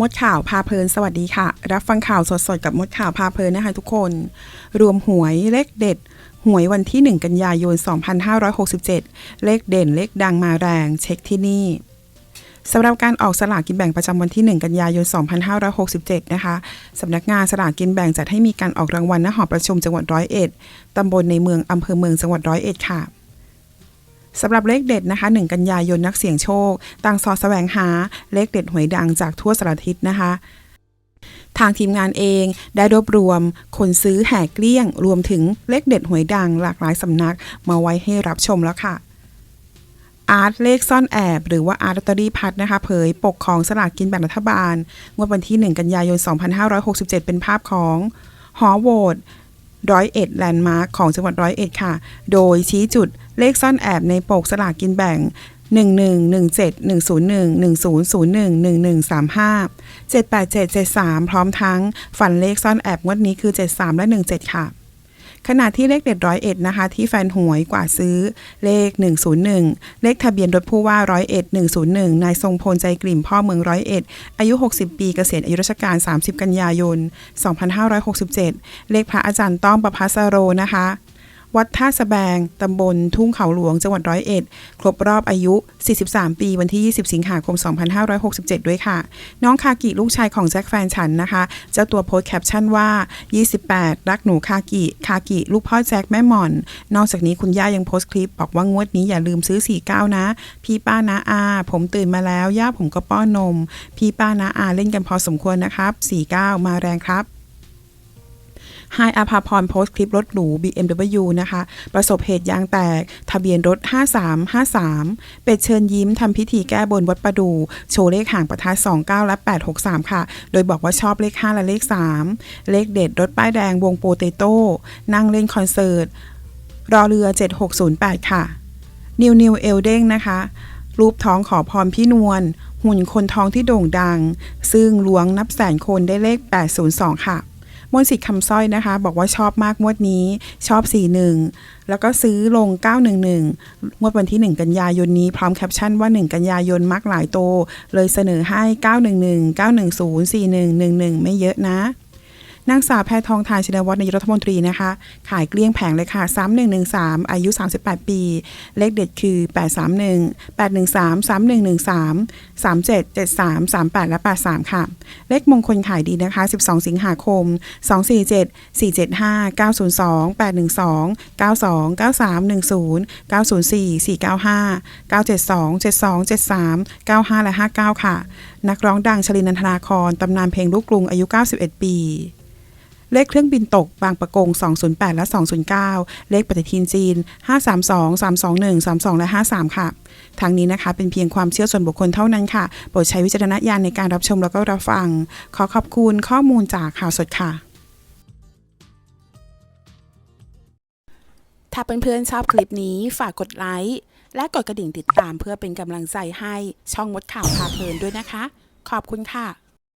มดข่าวพาเพลินสวัสดีค่ะ รับฟังข่าวสดๆ กับมดข่าวพาเพลินนะคะทุกคน รวมหวยเลขเด็ด หวยวันที่ 1 กันยายน 2567 เลขเด่นเลขดังมาแรงเช็คที่นี่สำหรับการออกสลากกินแบ่งประจำวันที่ 1 กันยายน 2567 นะคะสำนักงานสลากกินแบ่งจัดให้มีการออกรางวัลณหอประชุมจังหวัดร้อยเอ็ดตำบลในเมืองอำเภอเมืองจังหวัดร้อยเอ็ดค่ะ สำหรับเลขเด็ดนะคะ 1 กันยายนนักเสี่ยงโชค ต่างสอดแสวงหาเลขเด็ดหวยดังจากทั่วสารทิศนะคะ ทางทีมงานเองได้รวบรวม คนซื้อแห่เกลี้ยง รวมถึงเลขเด็ดหวยดังหลากหลายสำนักมาไว้ให้รับชมแล้วค่ะอาร์ตเลขซ่อนแอบ หรือว่าอาร์ตลอตเตอรี่พัดนะคะ เผยปกของสลากกินแบ่งรัฐบาลงวดวันที่ 1 กันยายน 2567 เป็นภาพของ หอโหวต ร้อยเอ็ดแลนด์มาร์คของจังหวัดร้อยเอ็ดค่ะ โดยชี้จุดเลขซ่อนแอบในปกสลากกินแบ่ง 1117 101 1001 1135 787 73 พร้อมทั้งฝันเลขซ่อนแอบงวดนี้คือ 73 และ 17 ค่ะ ขณะที่เลขเด็ดร้อยเอ็ดนะคะ ที่แฟนหวยกว่าซื้อเลข 101 เลขทะเบียนรถผู้ว่าร้อยเอ็ด101 นายทรงพลใจกลิ่มพ่อเมืองร้อยเอ็ดอายุ 60 ปีเกษียณอายุราชการ 30 กันยายน 2567 เลขพระอาจารย์ต้อมประพัสโรนะคะ วัดท่าสแบง ตำบลทุ่งเขาหลวง จังหวัดร้อยเอ็ด ครบรอบอายุ 43 ปี วันที่ 20 สิงหาคม 2567 ด้วยค่ะ น้องคากิลูกชายของแจ็คแฟนฉันนะคะ เจ้าตัวโพสแคปชั่นว่า 28 รักหนูคากิ คากิ ลูกพ่อแจ็คแม่หม่อน นอกจากนี้คุณย่ายังโพสต์คลิป บอกว่างวดนี้อย่าลืมซื้อ 49 นะ พี่ป้านาอา ผมตื่นมาแล้ว ย่าผมก็ป้อนนม พี่ป้านาอาเล่นกันพอสมควรนะครับ 49 มาแรงครับ ไฮอาภาพรโพสต์คลิปรถหรู BMW นะคะ ประสบเหตุยางแตก ทะเบียนรถ 5353 เป็ดเชิญยิ้มทำพิธีแก้บนวัดประดู โชว์เลขห่างประทัด29 และ 863 ค่ะ โดยบอกว่าชอบเลข 5 และเลข 3 เลขเด็ดรถป้ายแดงวงโปเตโต้ นั่งเล่นคอนเสิร์ต รอเรือ 7608 ค่ะ นิวนิวเอลเด้งนะคะ รูปท้องขอพรพี่นวลหุ่นคนท้องที่โด่งดัง ซึ่งล้วงนับแสนคนได้เลข 802 ค่ะ มนต์สิทธิ์คำสร้อยนะคะ บอกว่าชอบมากงวดนี้ชอบ 41 แล้วก็ซื้อลง 911 งวดวันที่ 1 กันยายนนี้พร้อมแคปชั่นว่า 1 กันยายนมักหลายโต เลยเสนอให้ 911 910 4111 ไม่เยอะนะ นางสาวแพทองทานชินวัตรนายกรัฐมนตรีนะคะ ขายเกลี้ยงแผงเลยค่ะ 3113 อายุ 38 ปี เลขเด็ดคือ 831 813 3113 3773 38 และ 83 ค่ะ เลขมงคลขายดีนะคะ 12 สิงหาคม 247 475 902 812 92 93 10 904 495 972 72 73 95 และ 59 ค่ะ นักร้องดังชลินนันทนาคร ตำนานเพลงลูกกรุงอายุ 91 ปี เลขเครื่องบินตกบางประกง 208 และ 209 เลขปฏิทินจีน 532 321 32 และ 53 ค่ะทางนี้นะคะ เป็นเพียงความเชื่อส่วนบุคคลเท่านั้นค่ะ โปรดใช้วิจารณญาณในการรับชมแล้วก็รับฟัง ขอขอบคุณข้อมูลจากข่าวสดค่ะ ถ้าเพื่อนๆชอบคลิปนี้ฝากกดไลค์และกดกระดิ่งติดตามเพื่อเป็นกำลังใจให้ช่องมดข่าวพาเพลินด้วยนะคะ ขอบคุณค่ะ